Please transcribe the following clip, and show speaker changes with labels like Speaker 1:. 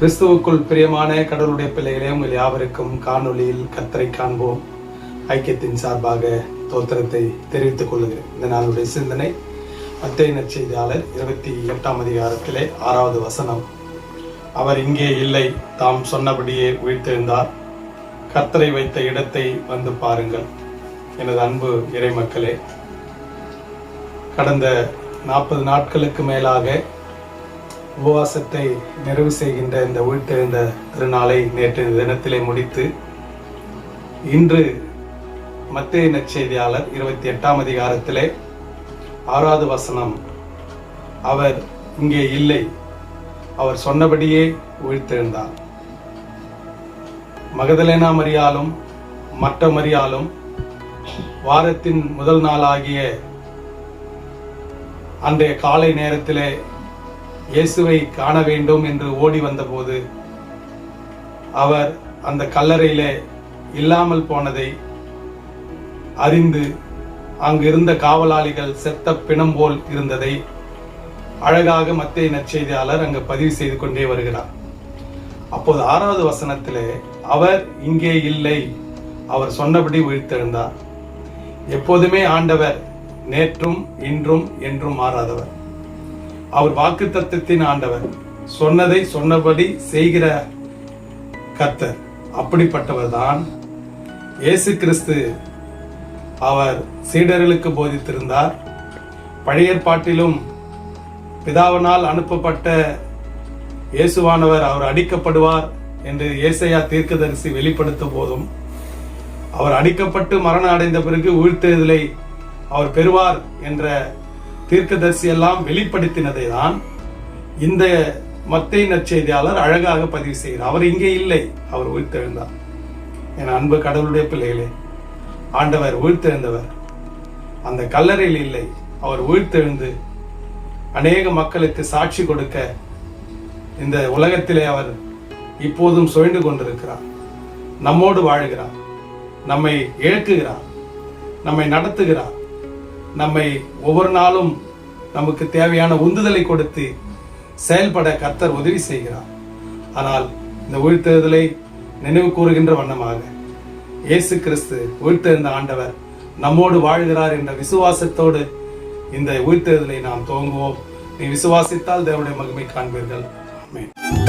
Speaker 1: கிறிஸ்துவுக்குள் பிரியமான கடவுளுடைய பிள்ளைகளே உங்கள் யாவருக்கும் காணொலியில் கத்தரை காண்போம் ஐக்கியத்தின் சார்பாக தோத்திரத்தை தெரிவித்துக் கொள்கிறேன் இந்த நாளுடைய சிந்தனை மத்திய நற்செய்தியாளர் இருபத்தி எட்டாம் அதிகாரத்திலே ஆறாவது வசனம் அவர் இங்கே இல்லை தாம் சொன்னபடியே உயிர்த்தெழுந்தார் கத்தரை வைத்த இடத்தை வந்து பாருங்கள் எனது அன்பு இறைமக்களே கடந்த நாற்பது நாட்களுக்கு மேலாக உபவாசத்தை நிறைவு செய்கின்ற இந்த உயிர்த்தெழுந்த திருநாளை நேற்று தினத்திலே முடித்து இன்று மத்திய நற்செய்தியாளர் இருபத்தி எட்டாம் அதிகாரத்திலே ஆறாவது வசனம் அவர் இங்கே இல்லை அவர் சொன்னபடியே உயிர்த்தெழுந்தார் மகதலேனா மரியாலும் மற்ற மரியாலும் வாரத்தின் முதல் நாளாகிய அன்றைய காலை நேரத்திலே இயேசுவை காண வேண்டும் என்று ஓடி வந்தபோது அவர் அந்த கல்லறையிலே இல்லாமல் போனதை அறிந்து அங்கிருந்த காவலாளிகள் செத்த பிணம் போல் இருந்ததை அழகாக மத்திய நற்செய்தியாளர் அங்கு பதிவு செய்து கொண்டே வருகிறார் அப்போது ஆறாவது வசனத்திலே அவர் இங்கே இல்லை அவர் சொன்னபடி உயிர்த்தெழுந்தார் எப்போதுமே ஆண்டவர் நேற்றும் இன்றும் என்றும் மாறாதவர் அவர் வாக்கு தத்துவத்தின் ஆண்டவர் சொன்னதை சொன்னபடி செய்கிற கத்தர் அப்படிப்பட்டவர் தான் இயேசு கிறிஸ்து அவர் சீடர்களுக்கு போதித்திருந்தார் பழைய ஏற்பாட்டிலும் பிதாவனால் அனுப்பப்பட்ட இயேசுவானவர் அவர் அடிக்கப்படுவார் என்று ஏசையா தீர்க்கதரிசி வெளிப்படுத்தும் போதும் அவர் அடிக்கப்பட்டு மரணம் அடைந்த பிறகு உயிர்த்தெழுதலை அவர் பெறுவார் என்ற தீர்க்கதரிசி எல்லாம் வெளிப்படுத்தினதை தான் இந்த மத்திய நற்செய்தியாளர் அழகாக பதிவு செய்கிறார் அவர் இங்கே இல்லை அவர் உயிர்த்தெழுந்தார் என் அன்பு கடவுளுடைய பிள்ளைகளே ஆண்டவர் உயிர்த்தெழுந்தவர் அந்த கல்லறையில் இல்லை அவர் உயிர்த்தெழுந்து அநேக மக்களுக்கு சாட்சி கொடுக்க இந்த உலகத்திலே அவர் இப்போதும் சுழண்டு கொண்டிருக்கிறார் நம்மோடு வாழ்கிறார் நம்மை இழக்குகிறார் நம்மை நடத்துகிறார் நம்மை ஒவ்வொரு நாளும் நமக்கு தேவையான உந்துதலை கொடுத்து செயல்பட கர்த்தர் உதவி செய்கிறார் ஆனால் இந்த உயிர்த்தெழுதலை நினைவு கூறுகின்ற வண்ணமாக இயேசு கிறிஸ்து உயிர்த்தெழுந்த ஆண்டவர் நம்மோடு வாழ்கிறார் என்ற விசுவாசத்தோடு இந்த உயிர்த்தெழுதலை நாம் துவங்குவோம் நீ விசுவாசித்தால் தேவனுடைய மகிமை காண்பீர்கள் ஆமேன்